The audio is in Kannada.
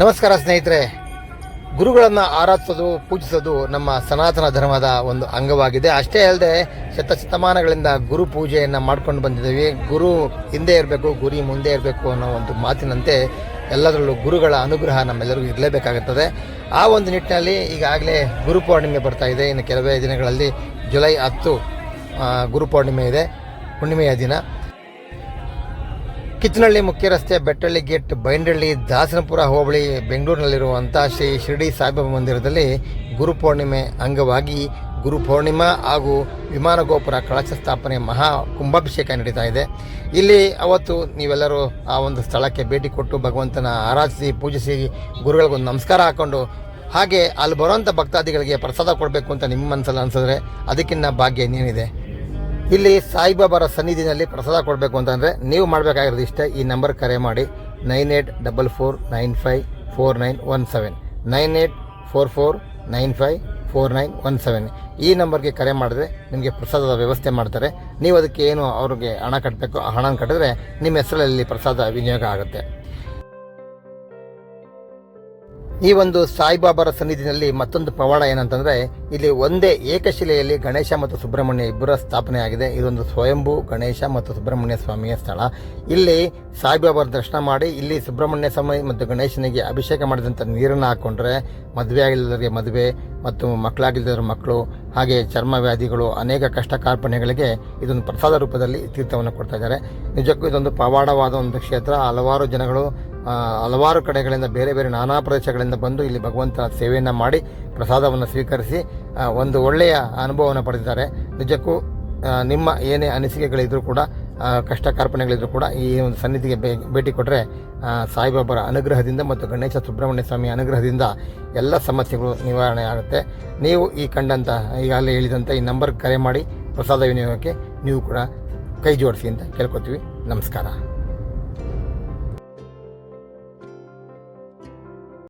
ನಮಸ್ಕಾರ ಸ್ನೇಹಿತರೆ. ಗುರುಗಳನ್ನು ಆರಾಧಿಸೋದು, ಪೂಜಿಸೋದು ನಮ್ಮ ಸನಾತನ ಧರ್ಮದ ಒಂದು ಅಂಗವಾಗಿದೆ. ಅಷ್ಟೇ ಅಲ್ಲದೆ ಶತಶತಮಾನಗಳಿಂದ ಗುರು ಪೂಜೆಯನ್ನು ಮಾಡ್ಕೊಂಡು ಬಂದಿದ್ದೀವಿ. ಗುರು ಹಿಂದೆ ಇರಬೇಕು, ಗುರಿ ಮುಂದೆ ಇರಬೇಕು ಅನ್ನೋ ಒಂದು ಮಾತಿನಂತೆ ಎಲ್ಲದರಲ್ಲೂ ಗುರುಗಳ ಅನುಗ್ರಹ ನಮ್ಮೆಲ್ಲರಿಗೂ ಇರಲೇಬೇಕಾಗುತ್ತದೆ. ಆ ಒಂದು ನಿಟ್ಟಿನಲ್ಲಿ ಈಗಾಗಲೇ ಗುರು ಪೌರ್ಣಿಮೆ ಬರ್ತಾ ಇದೆ. ಇನ್ನು ಕೆಲವೇ ದಿನಗಳಲ್ಲಿ ಜುಲೈ ಹತ್ತು ಗುರು ಪೌರ್ಣಿಮೆ ಇದೆ, ಹುಣ್ಣಿಮೆಯ ದಿನ. ಕಿತ್ತನಹಳ್ಳಿ ಮುಖ್ಯ ರಸ್ತೆ ಬೆಟ್ಟಳ್ಳಿ ಗೇಟ್ ಬೈಂಡಳ್ಳಿ ದಾಸನಪುರ ಹೋಬಳಿ ಬೆಂಗಳೂರಿನಲ್ಲಿರುವಂಥ ಶ್ರೀ ಶಿರಡಿ ಸಾಯಿಬಾಬಾ ಮಂದಿರದಲ್ಲಿ ಗುರು ಪೂರ್ಣಿಮೆ ಅಂಗವಾಗಿ ಗುರು ಪೂರ್ಣಿಮಾ ಹಾಗೂ ವಿಮಾನ ಗೋಪುರ ಕಳಶ ಸ್ಥಾಪನೆ ಮಹಾ ಕುಂಭಾಭಿಷೇಕ ನಡೀತಾ ಇದೆ. ಇಲ್ಲಿ ಅವತ್ತು ನೀವೆಲ್ಲರೂ ಆ ಒಂದು ಸ್ಥಳಕ್ಕೆ ಭೇಟಿ ಕೊಟ್ಟು ಭಗವಂತನ ಆರಾಧಿಸಿ ಪೂಜಿಸಿ ಗುರುಗಳಿಗೊಂದು ನಮಸ್ಕಾರ ಹಾಕ್ಕೊಂಡು ಹಾಗೆ ಅಲ್ಲಿ ಬರುವಂಥ ಭಕ್ತಾದಿಗಳಿಗೆ ಪ್ರಸಾದ ಕೊಡಬೇಕು ಅಂತ ನಿಮ್ಮ ಮನಸ್ಸಲ್ಲಿ ಅನಿಸಿದ್ರೆ ಅದಕ್ಕಿನ್ನ ಭಾಗ್ಯ ಇನ್ನೇನಿದೆ? ಇಲ್ಲಿ ಸಾಯಿಬಾಬಾರ ಸನ್ನಿಧಿನಲ್ಲಿ ಪ್ರಸಾದ ಕೊಡಬೇಕು ಅಂತಂದರೆ ನೀವು ಮಾಡಬೇಕಾಗಿರೋದು ಇಷ್ಟೇ. ಈ ನಂಬರ್ ಕರೆ ಮಾಡಿ. Nine eight double four nine five four nine one seven. Nine eight four four nine five four nine one seven. ಈ ನಂಬರ್ಗೆ ಕರೆ ಮಾಡಿದ್ರೆ ನಿಮಗೆ ಪ್ರಸಾದದ ವ್ಯವಸ್ಥೆ ಮಾಡ್ತಾರೆ. ನೀವು ಅದಕ್ಕೆ ಏನು ಅವ್ರಿಗೆ ಹಣ ಕಟ್ಟಬೇಕು ಆ ಹಣ ಕಟ್ಟಿದ್ರೆ ನಿಮ್ಮ ಹೆಸರಲ್ಲಿ ಪ್ರಸಾದ ವಿನಿಯೋಗ ಆಗುತ್ತೆ. ಈ ಒಂದು ಸಾಯಿಬಾಬಾರ ಸನ್ನಿಧಿನಲ್ಲಿ ಮತ್ತೊಂದು ಪವಾಡ ಏನಂತಂದ್ರೆ, ಇಲ್ಲಿ ಒಂದೇ ಏಕಶಿಲೆಯಲ್ಲಿ ಗಣೇಶ ಮತ್ತು ಸುಬ್ರಹ್ಮಣ್ಯ ಇಬ್ಬರ ಸ್ಥಾಪನೆ ಆಗಿದೆ. ಇದೊಂದು ಸ್ವಯಂಭೂ ಗಣೇಶ ಮತ್ತು ಸುಬ್ರಹ್ಮಣ್ಯ ಸ್ವಾಮಿಯ ಸ್ಥಳ. ಇಲ್ಲಿ ಸಾಯಿಬಾಬಾರ ದರ್ಶನ ಮಾಡಿ, ಇಲ್ಲಿ ಸುಬ್ರಹ್ಮಣ್ಯ ಸ್ವಾಮಿ ಮತ್ತು ಗಣೇಶನಿಗೆ ಅಭಿಷೇಕ ಮಾಡಿದಂಥ ನೀರನ್ನು ಹಾಕೊಂಡ್ರೆ ಮದುವೆ ಆಗಿಲ್ಲದವರಿಗೆ ಮದುವೆ ಮತ್ತು ಮಕ್ಕಳಾಗಿಲ್ಲದವ್ರ ಮಕ್ಕಳು, ಹಾಗೆ ಚರ್ಮ ವ್ಯಾಧಿಗಳು, ಅನೇಕ ಕಷ್ಟ ಕಾರ್ಪಣ್ಯಗಳಿಗೆ ಇದೊಂದು ಪ್ರಸಾದ ರೂಪದಲ್ಲಿ ತೀರ್ಥವನ್ನು ಕೊಡ್ತಾ ಇದ್ದಾರೆ. ನಿಜಕ್ಕೂ ಇದೊಂದು ಪವಾಡವಾದ ಒಂದು ಕ್ಷೇತ್ರ. ಹಲವಾರು ಜನಗಳು ಹಲವಾರು ಕಡೆಗಳಿಂದ ಬೇರೆ ಬೇರೆ ನಾನಾ ಪ್ರದೇಶಗಳಿಂದ ಬಂದು ಇಲ್ಲಿ ಭಗವಂತ ಸೇವೆಯನ್ನು ಮಾಡಿ ಪ್ರಸಾದವನ್ನು ಸ್ವೀಕರಿಸಿ ಒಂದು ಒಳ್ಳೆಯ ಅನುಭವವನ್ನು ಪಡೆದಿದ್ದಾರೆ. ನಿಜಕ್ಕೂ ನಿಮ್ಮ ಏನೇ ಅನಿಸಿಕೆಗಳಿದ್ರೂ ಕೂಡ ಕಷ್ಟ ಕಾರ್ಪಣ್ಯಗಳಿದ್ರೂ ಕೂಡ ಈ ಒಂದು ಸನ್ನಿಧಿಗೆ ಭೇಟಿ ಕೊಟ್ಟರೆ ಸಾಯಿಬಾಬರ ಅನುಗ್ರಹದಿಂದ ಮತ್ತು ಗಣೇಶ ಸುಬ್ರಹ್ಮಣ್ಯ ಸ್ವಾಮಿ ಅನುಗ್ರಹದಿಂದ ಎಲ್ಲ ಸಮಸ್ಯೆಗಳು ನಿವಾರಣೆ ಆಗುತ್ತೆ. ನೀವು ಈ ಕಂಡಂಥ ಈಗಾಗಲೇ ಹೇಳಿದಂಥ ಈ ನಂಬರ್ಗೆ ಕರೆ ಮಾಡಿ ಪ್ರಸಾದ ವಿನಿಯೋಗಕ್ಕೆ ನೀವು ಕೂಡ ಕೈ ಜೋಡಿಸಿ ಅಂತ ಕೇಳ್ಕೊತೀವಿ. ನಮಸ್ಕಾರ.